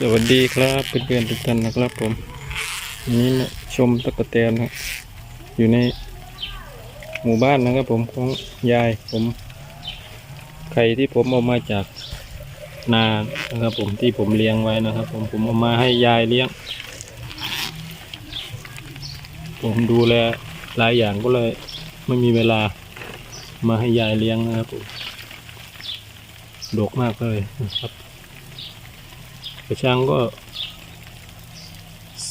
สวัสดีครับเพื่อนๆทุกท่านนะครับผมวันนี้ชมตะกแตนครับอยู่ในหมู่บ้านนะครับผมของยายผมไข่ที่ผมเอามาจากนานะครับผมที่ผมเลี้ยงไว้นะครับ ผมผมเอามาให้ยายเลี้ยง ผมดูแลหลายอย่างก็เลยไม่มีเวลามาให้ยายเลี้ยงนะครับผมดกมากเลยนะครับ กระชังก็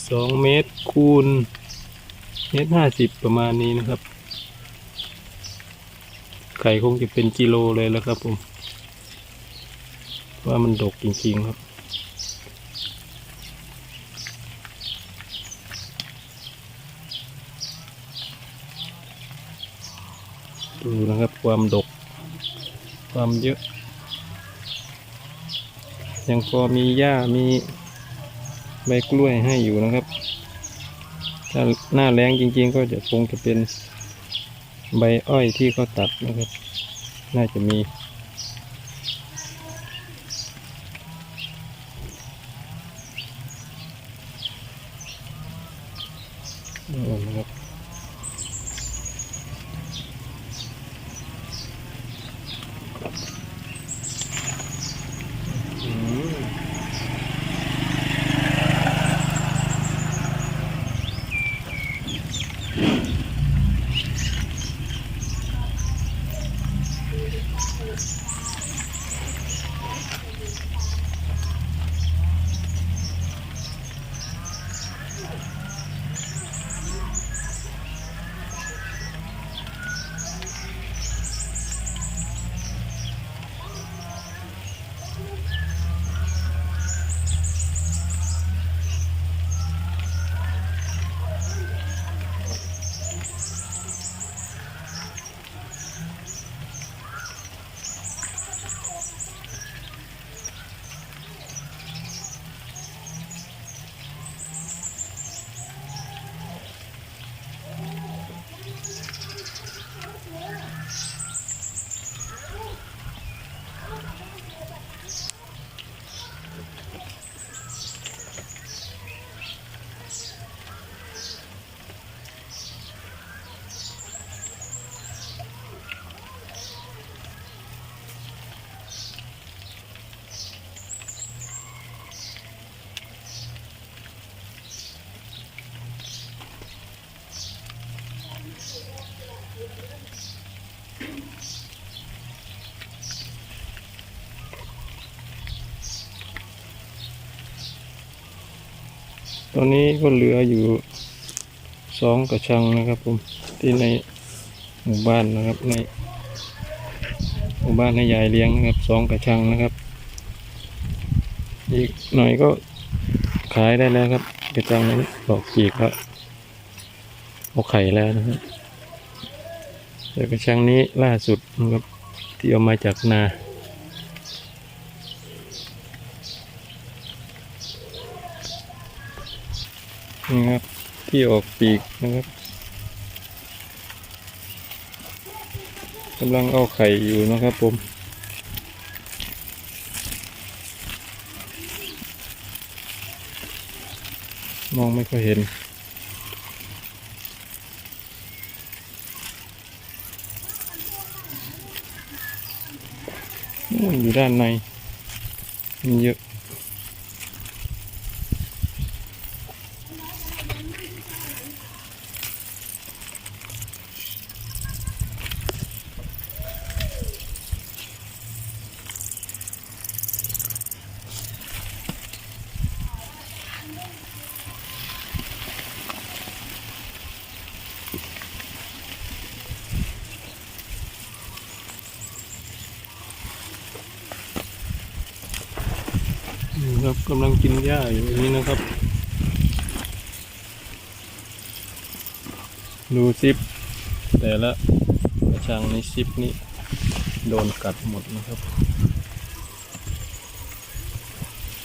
สองเมตรคูณเมตรห้าสิบประมาณนี้นะครับไข่คงจะเป็นกิโลเลยแล้วครับผมว่ามันดกจริงๆครับดูนะครับความดก ความเยอะ ยังพอมีหญ้ามีใบกล้วยให้อยู่นะครับ ถ้าหน้าแรงจริงๆ ก็จะคงจะเป็นใบอ้อยที่เขาตัดนะครับ น่าจะมี ตอนนี้ก็เหลืออยู่สองกระชังนะครับผมที่ในหมู่บ้านนะครับในหมู่บ้านให้ยายเลี้ยงนะครับสองกระชังนะครับ อีกหน่อยก็ขายได้แล้วครับกระชังนั้นดอกจีกแล้วเอาไข่แล้วนะครับแต่กระชังนี้ล่าสุดนะครับที่เอามาจากนา นี่ครับ ที่ออกปีกนะครับกำลังเอาไข่อยู่นะครับผม มองไม่ค่อยเห็นนู่นอยู่ด้านในมันเยอะ นี่ครับกำลังกินหญ้าอยู่นี้นะครับ ดูซิป แต่ละกระชังในซิปนี้ โดนกัดหมดนะครับ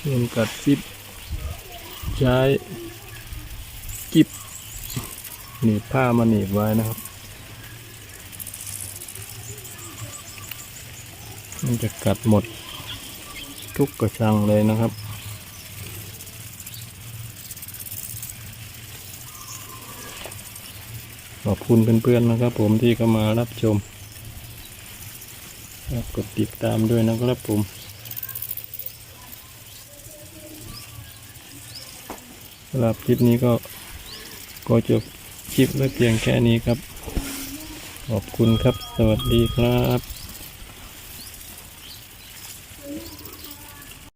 โดนกัดซิป ใช้กิบหนีบผ้ามาหนีบไว้นะครับ มันจะกัดหมด ทุกกระชังเลยนะครับ ขอบคุณเพื่อนๆนะครับผมที่เข้ามารับชมกดติดตามด้วยนะครับผมสำหรับคลิปนี้ก็ก็จบคลิปเพียงแค่นี้ครับ ขอบคุณครับ สวัสดีครับ